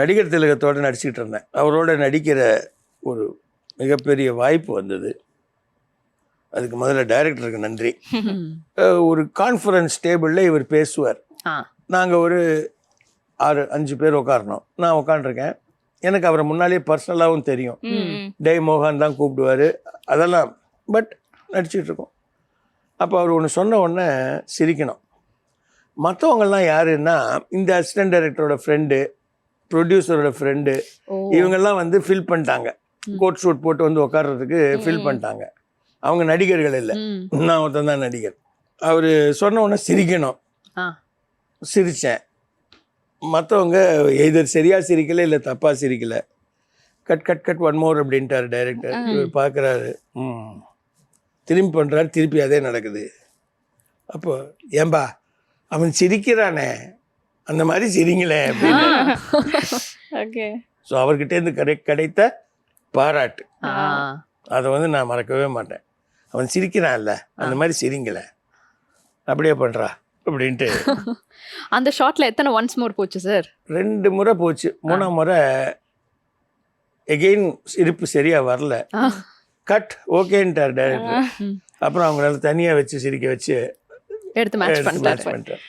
நடிகர் திலகத்தோடு நடிச்சுக்கிட்டு இருந்தேன். அவரோட நடிக்கிற ஒரு மிகப்பெரிய வாய்ப்பு வந்தது. அதுக்கு முதல்ல டைரக்டருக்கு நன்றி. ஒரு கான்ஃபரன்ஸ் டேபிளில் இவர் பேசுவார். நாங்கள் ஒரு ஆறு அஞ்சு பேர் உட்காரணும் நான் உட்காண்ட்ருக்கேன் எனக்கு அவரை முன்னாலேயே பர்சனலாகவும் தெரியும். டேய் மோகன் தான் கூப்பிடுவார். அதெல்லாம் பட் நடிச்சிட்டு இருக்கோம் அப்போ அவர் ஒன்று சொன்ன உடனே சிரிக்கணும். மற்றவங்கெல்லாம் யாருன்னா இந்த அசிஸ்டன்ட் டைரக்டரோட ஃப்ரெண்டு ப்ரொடியூசரோட ஃப்ரெண்டு இவங்கெல்லாம் வந்து ஃபில் பண்ணிட்டாங்க. கோட் ஷூட் போட்டு வந்து உட்கார்றதுக்கு ஃபில் பண்ணிட்டாங்க. அவங்க நடிகர்கள் இல்லை. நான் ஒருத்தன் தான் நடிகர். அவர் சொன்ன உடனே சிரிக்கணும். சிரித்தேன் மற்றவங்க எதர் சரியாக சிரிக்கல இல்லை தப்பாக சிரிக்கல. Cut cut cut one more அப்படின்ட்டார் டைரக்டர் இவர் பார்க்குறாரு ம். திரும்பி பண்ணுறாரு திருப்பி அதே நடக்குது. அப்போ ஏம்பா அவன் சிரிக்கிறானே. அந்த மாதிரி சிரிங்களே அப்படின்னு. ஓகே. ஸோ அவர்கிட்டேருந்து கிடை கிடைத்த பாராட்டு. அதை வந்து நான் மறக்கவே மாட்டேன். அவன் சிரிக்கிறான்ல அந்த மாதிரி சிரிங்களேன் அப்படியே பண்ணுறா அப்படின்ட்டு. அந்த ஷாட்ல எத்தனை ஒன்ஸ் மோர் போச்சு சார் ரெண்டு முறை போச்சு. மூணாம் முறை எகெயின் சிரிப்பு சரியா வரல. கட் ஓகேன்ட்டார் டைரக்டர். அப்புறம் அவங்களால தனியா வச்சு சிரிக்க வச்சு எடுத்து மேட்ச் பண்ணிட்டார்.